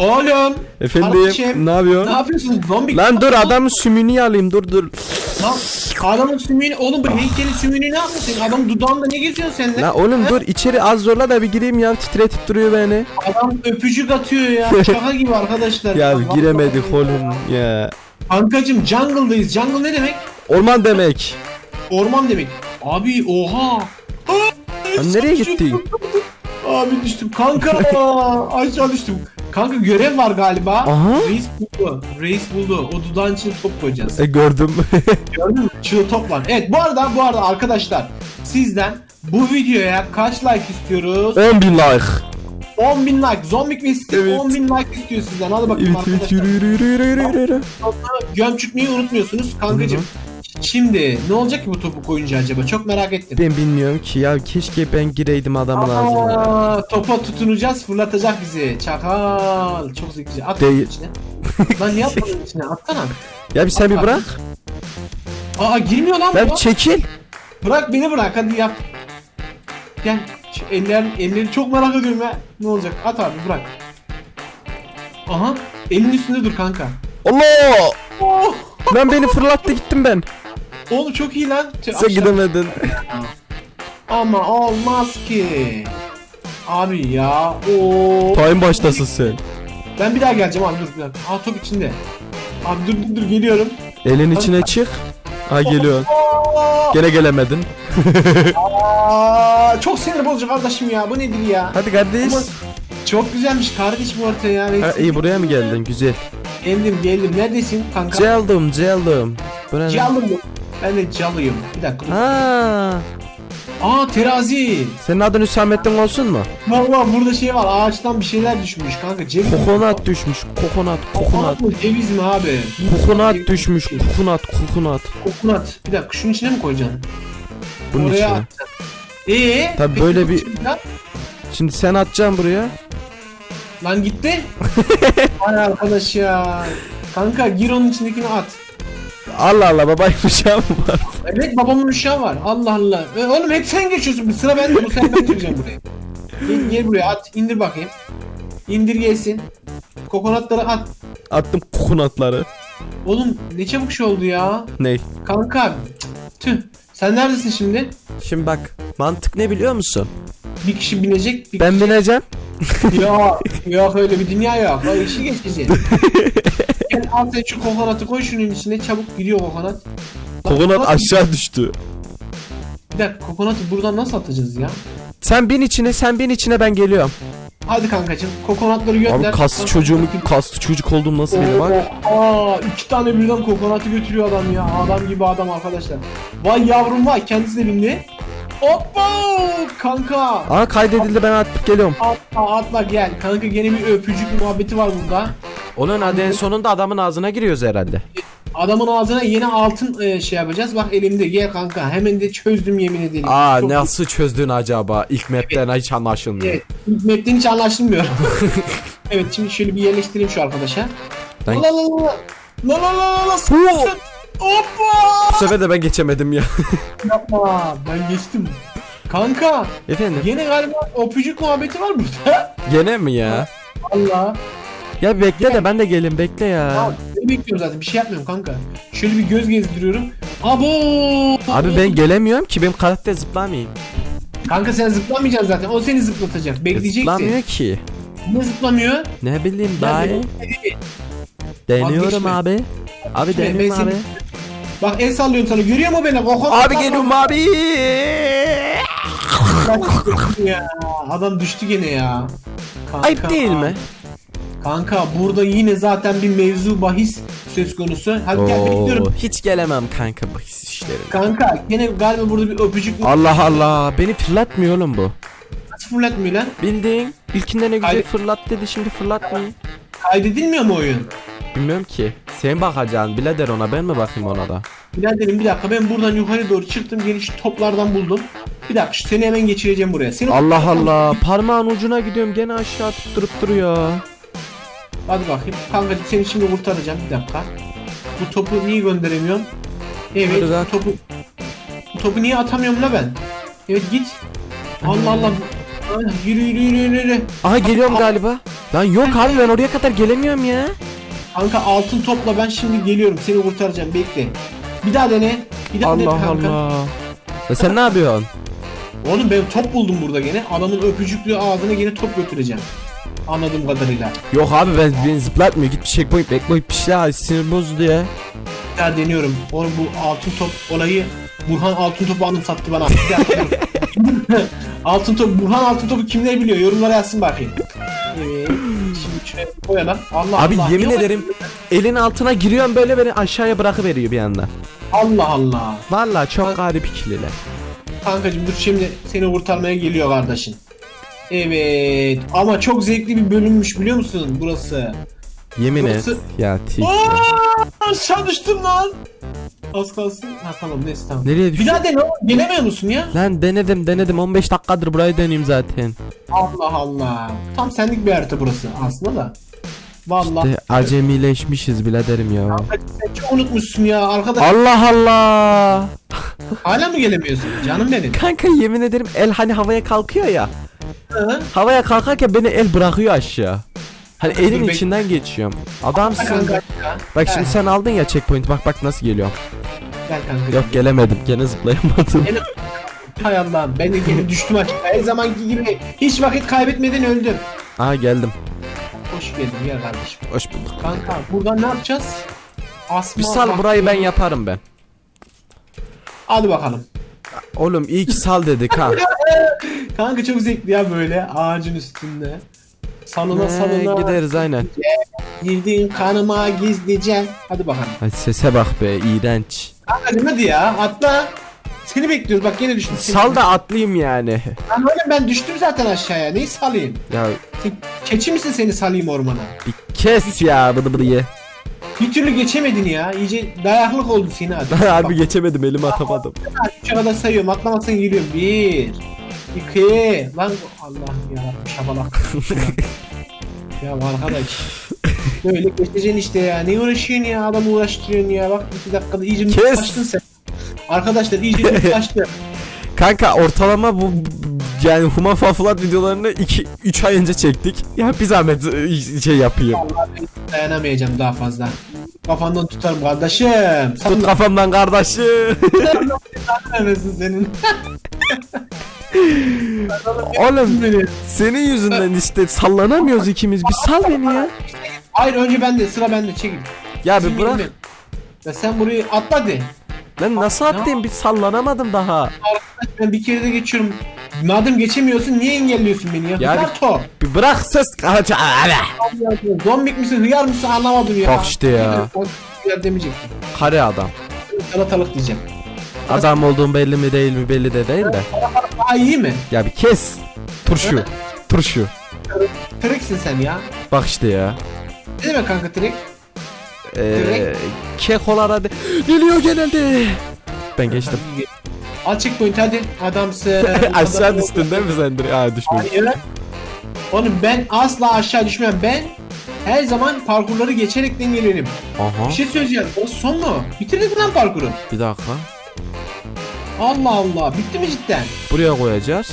Oğlum. Efendim kardeşim, ne Ne yapıyorsun? yapıyorsun zombi? Lan dur adamın sümüğünü alayım dur dur. Lan adamın sümüğünü oğlum bu heykelin sümüğünü ne yapıyorsun? Adam dudağında ne geziyorsun sen de? La oğlum He? dur içeri az zorla da bir gireyim ya titretip duruyor beni. Adam öpücük atıyor ya. Şaka gibi arkadaşlar. Ya Vallahi giremedik oğlum ya. Kankacım jungle'dayız. Jungle ne demek? Orman demek. Orman demek. Abi oha. Lan nereye gittin? Abi düştüm. Kanka aşağı düştüm. Kanka görev var galiba. Aha. Reis buldu. Reis buldu. O dudağın içine top koyacağız. E gördüm. Gördün mü? Çığ top var. Evet bu arada bu arada arkadaşlar sizden bu videoya kaç like istiyoruz? 10 bin like. 10 bin like. Zombik ve Steve Evet. 10 bin like istiyor sizden. Hadi bakalım Evet evet arkadaşlar. yürü yürü yürü yürü yürü yürü. Göm çıkmayı unutmuyorsunuz kankacım. Şimdi ne olacak ki bu topu koyunca acaba? Çok merak ettim. Ben bilmiyorum ki ya keşke ben gireydim adamın ağzına. Aa, topa tutunacağız fırlatacak bizi. Çakal. Çok zekice. At Değil. içine. Lan niye atmadın içine? Atsana. Ya bir sen bir bırak. Aa girmiyor lan Ben bu. çekil. Bırak beni bırak hadi yap. Gel. Şu eller, elleri çok merak ediyorum ya. Ne olacak? At abi bırak. Aha. Elin üstünde dur kanka. Allah! Oh! Lan beni fırlattı gittim ben. Oğlum çok iyi lan. Sen aşağı- gidemedin. Ama olmaz ki. Abi ya. Oo. Time başlasın sen. Ben bir daha geleceğim abi dur bir dakika. Aa top içinde. Abi dur dur dur geliyorum. Elin içine çık. Ha geliyor. Gene gelemedin. Aa, çok sinir bozucu kardeşim ya. Bu nedir ya? Hadi kardeş. Ama çok güzelmiş kardeş bu orta ya. Ha, iyi buraya mı geldin? Güzel. Geldim geldim. Neredesin kanka? Geldim geldim. Bu ne? Ben de calıyım. Bir dakika dur. Ha. Aa terazi. Senin adın Hüsamettin olsun mu? Valla burada şey var. Ağaçtan bir şeyler düşmüş kanka. Ceviz mi? Kokonat düşmüş. Kokonat. Kokonat. Kokonat mı? Ceviz mi abi? Kokonat düşmüş. Kokonat. Kokonat. Kokonat. Bir dakika şunun içine mi koyacaksın? Bunun Oraya içine. atacaksın. Ee? Tabii peki böyle bu bir- şimdi sen atacaksın buraya. Lan gitti. Ay arkadaş ya. Kanka gir onun içindekini at. Allah Allah babaymış ya mı var? Evet babamın uşağı var. Allah Allah. E, oğlum hep sen geçiyorsun. Bir sıra bende. Bu sen ben gireceğim buraya. Gel, gel buraya at. İndir bakayım. İndir gelsin. Kokonatları at. Attım kokonatları. Oğlum ne çabuk şey oldu ya. Ney? Kanka. Tüh. Sen neredesin şimdi? Şimdi bak mantık ne biliyor musun? Bir kişi binecek. Bir Ben bineceğim. kişi... yok. Yok öyle bir dünya yok. O işi geçeceğiz. Gel al sen şu kokonatı koy şunun içine. Çabuk gidiyor kokonat. Lan Kokonat aşağı düştü. Bir dakika kokonatı buradan nasıl atacağız ya? Sen bin içine sen bin içine ben geliyorum. Hadi kankacım kokonatları gönder. Abi kaslı çocuğum kaslı çocuk oldum nasıl benim bak. Aa, iki tane birden kokonatı götürüyor adam ya. Adam gibi adam arkadaşlar. Vay yavrum vay kendisi de bindi. Hoppa kanka. Aa kaydedildi ben atıp geliyorum. Atla atla gel. Kanka gene bir öpücük muhabbeti var burada. Onun adı en sonunda adamın ağzına giriyoruz herhalde. Adamın ağzına yeni altın e, şey yapacağız. Bak elimde gel kanka. Hemen de çözdüm yemin ederim. Aa Çok- nasıl çözdün acaba? İlk map'ten hiç anlaşılmıyor. Evet. İlk map'ten hiç anlaşılmıyor. evet şimdi şöyle bir yerleştireyim şu arkadaşa. La la la. La la la la la. Oo! Hoppa. Bu sefer de ben geçemedim ya. Yapma ben geçtim. Kanka Efendim? yine galiba öpücük muhabbeti var burada. Gene mi ya? Allah. Ya bekle de ben de gelin bekle ya. Tamam seni bekliyorum zaten bir şey yapmıyorum kanka. Şöyle bir göz gezdiriyorum. Abo. Abi ben gelemiyorum ki benim karakter zıplamayayım. Kanka sen zıplamayacaksın zaten o seni zıplatacak. Bekleyeceksin. Zıplamıyor ki. Ne zıplamıyor? Ne bileyim daha benim- Deniyorum Vazgeçme. abi. Abi deniyorum ben abi. seni- Bak el sallıyorum sana görüyor mu beni? Kokon Abi geliyorum abi. ya. Adam düştü gene ya. Kanka, Ayıp değil mi? Kanka burada yine zaten bir mevzu bahis söz konusu. Hadi gel bekliyorum. Oo, hiç gelemem kanka bu his işlerine. Kanka gene galiba burada bir öpücük Allah Allah beni fırlatmıyor oğlum bu. nasıl fırlatmıyor lan? Bildiğin ilkinde ne güzel Hayır. fırlat dedi şimdi fırlatmıyor. Kaydedilmiyor mu oyun? Bilmiyorum ki. Sen bakacaksın birader ona ben mi bakayım ona da? Biraderim bir dakika ben buradan yukarı doğru çıktım geniş toplardan buldum. Bir dakika şu- seni hemen geçireceğim buraya. Seni Allah Allah parmağın ucuna gidiyorum gene aşağı tutturup duruyor. Hadi bakayım. Kanka seni şimdi kurtaracağım bir dakika. Bu topu niye gönderemiyorum? Evet Hadi bu topu bu topu niye atamıyorum la ben? Evet git. Allah Allah. Ah, Yürü yürü yürü yürü, yürü. Aha geliyorum galiba. Lan yok abi ben oraya kadar gelemiyorum ya. Kanka altın topla ben şimdi geliyorum seni kurtaracağım bekle. Bir daha dene. Bir daha dene Allah kanka. Allah. Ya sen ne yapıyorsun? Oğlum ben top buldum burada gene. Adamın öpücüklü ağzına gene top götüreceğim. Anladığım kadarıyla. Yok abi ben beni zıplatmıyor. Git bir checkpoint checkpoint bir şey ya sinir bozdu ya. Bir daha deniyorum. Oğlum bu altın top olayı Burhan altın topu anımsattı bana. Altın top Burhan altın topu kimler biliyor? Yorumlara yazsın bakayım. Evet. Şimdi koyalım. Allah Abi Allah. yemin Yok. ederim elin altına giriyorum böyle beni aşağıya bırakıveriyor bir anda. Allah Allah. Vallahi çok garip ikililer. Kankacım dur şimdi seni kurtarmaya geliyor kardeşin. Evet ama çok zevkli bir bölümmüş biliyor musun burası? Yemin et. Burası- Ya tik. Aa, aşağı düştüm lan. Az kalsın. Ha tamam neyse tamam. Nereye Bir düştün? daha dene oğlum. Gelemiyor musun ya? Lan denedim denedim 15 dakikadır burayı deneyim zaten. Allah Allah. Tam senlik bir harita burası aslında da. Vallahi. De acemileşmişiz biraderim ya. Sen çok unutmuşsun ya arkadaş. Allah Allah. Hala mı gelemiyorsun? Canım benim. Kanka yemin ederim el hani havaya kalkıyor ya. Havaya kalkarken beni el bırakıyor aşağı. Hani Dur, elin bek- içinden geçiyorum. Adamsın. Ya. Bak şimdi sen aldın ya checkpoint bak bak nasıl geliyor. Gel kanka. Yok gelemedim gene zıplayamadım. Hay Allah'ım ben de geri düştüm aşağı. Her zamanki gibi hiç vakit kaybetmeden öldüm. Aa geldim. Hoş geldin gel kardeşim. Hoş bulduk. Kanka buradan ne yapacağız? Asma Bir sal bak- burayı ben yaparım ben. Hadi bakalım. Oğlum iyi ki sal dedik ha. Kanka çok zevkli ya böyle ağacın üstünde. Salına Ee, salına. gideriz aynen. Girdin kanıma gizlice. Hadi bakalım. Ay sese bak be iğrenç. Kankacım hadi ya atla. Seni bekliyoruz bak yine düştüm. Seni- Sal da atlayayım yani. Lan oğlum ben düştüm zaten aşağıya. Neyi salayım? Ya Sen keçi misin seni salayım ormana? bir kes ya bıdı bıdı ye. Bir türlü geçemedin ya. İyice dayaklık oldu seni hadi. Abi geçemedim elimi atamadım. Üçe kadar sayıyorum. Atlamazsan geliyorum. Bir. iki. Lan Allah'ım yarabbim şabalak. ya arkadaş. Böyle geçeceksin işte ya. Ne uğraşıyorsun ya? Adamı uğraştırıyorsun ya. Bak iki dakikada iyice mutlaştın sen. Arkadaşlar iyice mutlaştı. Kanka ortalama bu yani Human Fall Flat videolarını 2 3 ay önce çektik. Ya bir zahmet e, şey yapayım. Vallahi ben dayanamayacağım daha fazla. Kafandan tutarım kardeşim. Sen Tut kafamdan kardeşim. neredesin senin? Oğlum senin yüzünden işte sallanamıyoruz ikimiz. Bir sal beni ya. Hayır önce bende sıra bende çekil. Ya bir bırak. Ya sen burayı atla de. Ben nasıl atlayayım? Bir sallanamadım daha. Ben bir kere de geçiyorum. Madem geçemiyorsun niye engelliyorsun beni ya? Ya Hıyar to. Bir bırak ses. Zombik misin hıyar mısın anlamadım ya. Bak işte ya. Hıyar demeyecektim. Kare adam. Salatalık diyeceğim. Adam olduğum belli mi değil mi belli de değil de. Daha iyi mi? Ya bir kes. Turşu. Turşu. Treksin sen ya. Bak işte ya. Ne demek kanka trek? Ee, Direkt. kekolara de... Geliyor genelde. Ben geçtim. Al checkpoint hadi. Adamsın. Aşağı Adam- düştün değil mi sen? direkt? Aa düşmedim. Hayır. Oğlum ben asla aşağı düşmem. Ben her zaman parkurları geçerekten gelirim. Aha. Bir şey söyleyeceğim. O son mu? Bitirdik mi lan parkuru? Bir dakika. Allah Allah. Bitti mi cidden? Buraya koyacağız.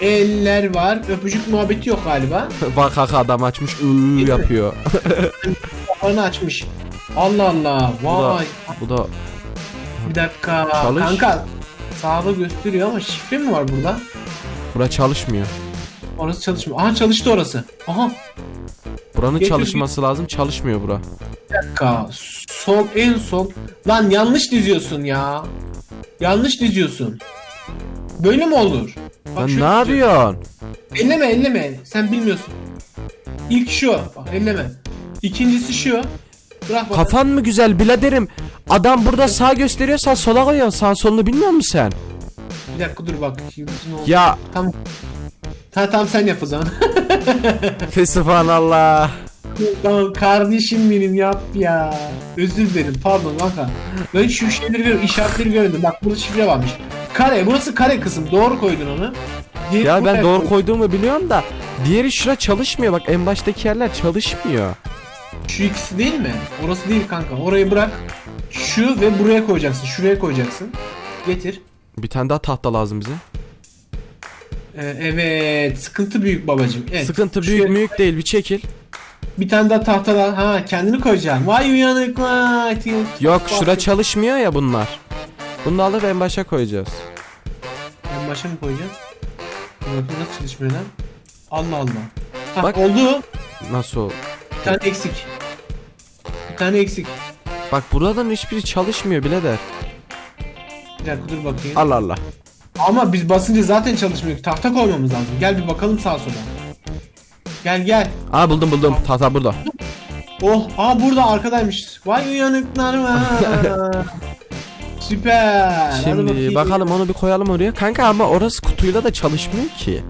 Eller var. Öpücük muhabbeti yok galiba. Bak kaka adam açmış ıı yapıyor. Kafanı açmış. Allah Allah. Bu da, Vay. bu da Bir dakika. Çalış. Kanka. Sağda gösteriyor ama şifre mi var burada? bura çalışmıyor. Orası çalışmıyor. Aha çalıştı orası. Aha. Buranın Getir çalışması lazım. Çalışmıyor bura. Bir dakika. Sol en sol. Lan yanlış diziyorsun ya. Yanlış diziyorsun. Böyle mi olur? Bak Lan ne yapıyorsun? Elleme elleme. Sen bilmiyorsun. İlk şu. Bak elleme. İkincisi şu. Bırak. Kafan mı güzel biraderim? Adam burada sağ gösteriyor sen sola koyuyorsun. Sağ solunu bilmiyor musun sen? Bir dakika dur bak. Yıldızın oldu. Ya Tamam. Tamam tamam sen yap o zaman. Fesubhanallah. tamam kardeşim benim yap ya. Özür dilerim pardon kanka. Ben şu şeyleri görüyorum işaretleri gördüm. Bak burada şifre varmış. Kare burası kare kısım doğru koydun onu. Diğeri Ya ben buraya doğru koy. koyduğumu biliyorum da diğeri şura çalışmıyor. Bak en baştaki yerler çalışmıyor. Şu ikisi değil mi? Orası değil kanka. Orayı bırak. Şu ve buraya koyacaksın. Şuraya koyacaksın. Getir. Bir tane daha tahta lazım bize. Ee, evet sıkıntı büyük babacım. Evet. Sıkıntı Şuraya büyük büyük değil bir çekil. Bir tane daha tahtadan ha kendini koyacaksın. Vay uyanık vay. Yok şura çalışmıyor ya bunlar. Bunu da alıp en başa koyacağız. En başa mı koyacaksın? Bakın nasıl çalışmıyor lan? Allah Allah. Ha, Bak. oldu. Nasıl oldu? Bir tane eksik. Bir tane eksik. Bak buradan hiçbiri çalışmıyor birader. Bir dakika dur bakayım. Allah Allah. Ama biz basınca zaten çalışmıyor. Tahta koymamız lazım. Gel bir bakalım sağa sola. Gel gel. Aa buldum buldum. Tahta burada. Oh, aa burada arkadaymış. Vay uyanıklar var. Süper. Şimdi bakalım onu bir koyalım oraya. Kanka ama orası kutuyla da çalışmıyor ki.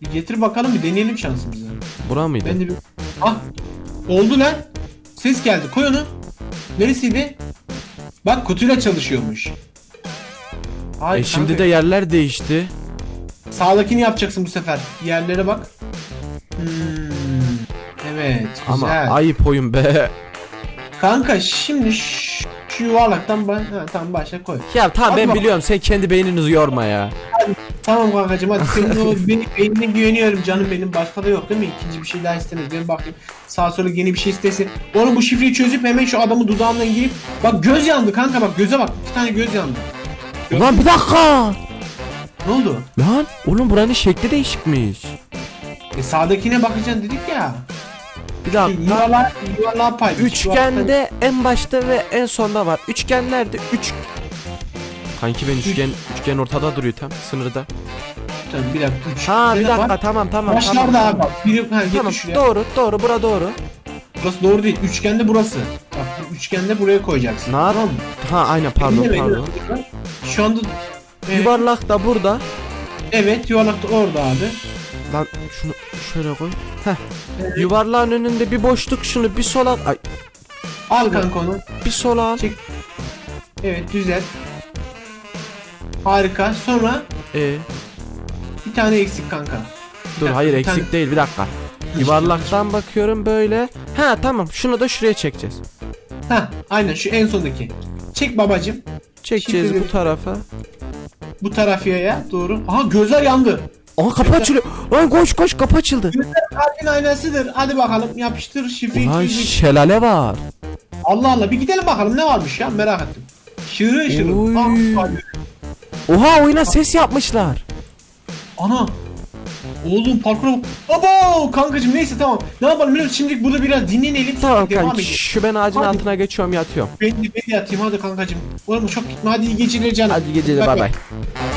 Bir getir bakalım bir deneyelim şansımızı. Bura mıydı? Ben de bir... Ah. Oldu lan. Ses geldi. Koy onu. Neresiydi? Bak kutuyla çalışıyormuş. Ay, E şimdi de yerler değişti. Sağdakini yapacaksın bu sefer. Yerlere bak. Hmm. Evet. Ama Güzel. ayıp oyun be. Kanka şimdi şu, yuvarlaktan ben ha, tamam başla koy. Ya tamam Hadi ben bak. biliyorum sen kendi beyninizi yorma ya. Tamam kankacım hadi senin o beynine güveniyorum canım benim başka da yok değil mi? İkinci bir şey daha istemez. Ben bakayım sağa sola yeni bir şey istesin. Oğlum bu şifreyi çözüp hemen şu adamı dudağından girip bak göz yandı kanka bak göze bak. İki tane göz yandı. Ulan bir dakika. Ne oldu? Lan oğlum buranın şekli değişikmiş. E sağdakine bakacaksın dedik ya. Bir Şu dakika. Yuvarlağa, yuvarlağa pay. Üçgende en başta ve en sonda var. Üçgenlerde üç... Kanki ben üçgen üçgen ortada duruyor tam sınırda. Tamam, bir dakika. Üç. Ha bir dakika var? tamam tamam Başlarda tamam. abi bak. Biri ha, Tamam doğru doğru bura doğru. Burası doğru değil. Üçgende burası. Bak üçgende buraya koyacaksın. Ne Tamam mı? Ha aynen pardon Eline pardon. Şu anda Evet, Yuvarlak da burada. evet yuvarlak da orada abi. Lan şunu şöyle koy. Heh. Yuvarlağın önünde bir boşluk şunu bir sola ay Al kanka onu. bir sola al. Çek. Evet güzel. Harika. Sonra Ee, bir tane eksik kanka. Bir dur dakika, hayır eksik tane- değil bir dakika. Yuvarlaktan bakıyorum böyle. Ha tamam şunu da şuraya çekeceğiz. Heh, aynen şu en sondaki. Çek babacım. Çekeceğiz Şimdi- bu tarafa. Bu tarafıya doğru. Aha gözler yandı. Aha kapı açılıyor. Lan koş koş kapı açıldı. Kalbin aynasıdır. Hadi bakalım yapıştır şifreyi. Çöz. şelale var. Allah Allah bir gidelim bakalım ne varmış ya merak ettim. Şırı şırı. Oy. Ah. Oha oyuna ses yapmışlar. Ana. Oğlum parkura bak. Abo kankacım neyse tamam. Ne yapalım biliyor musun? Şimdilik burada biraz dinlenelim. Tamam devam edelim. şu ben ağacın Hadi. altına geçiyorum yatıyorum. Ben de, ben de yatayım hadi kankacım. Oğlum çok gitme hadi iyi geceler canım. Hadi geceler Bay bay bay. bay.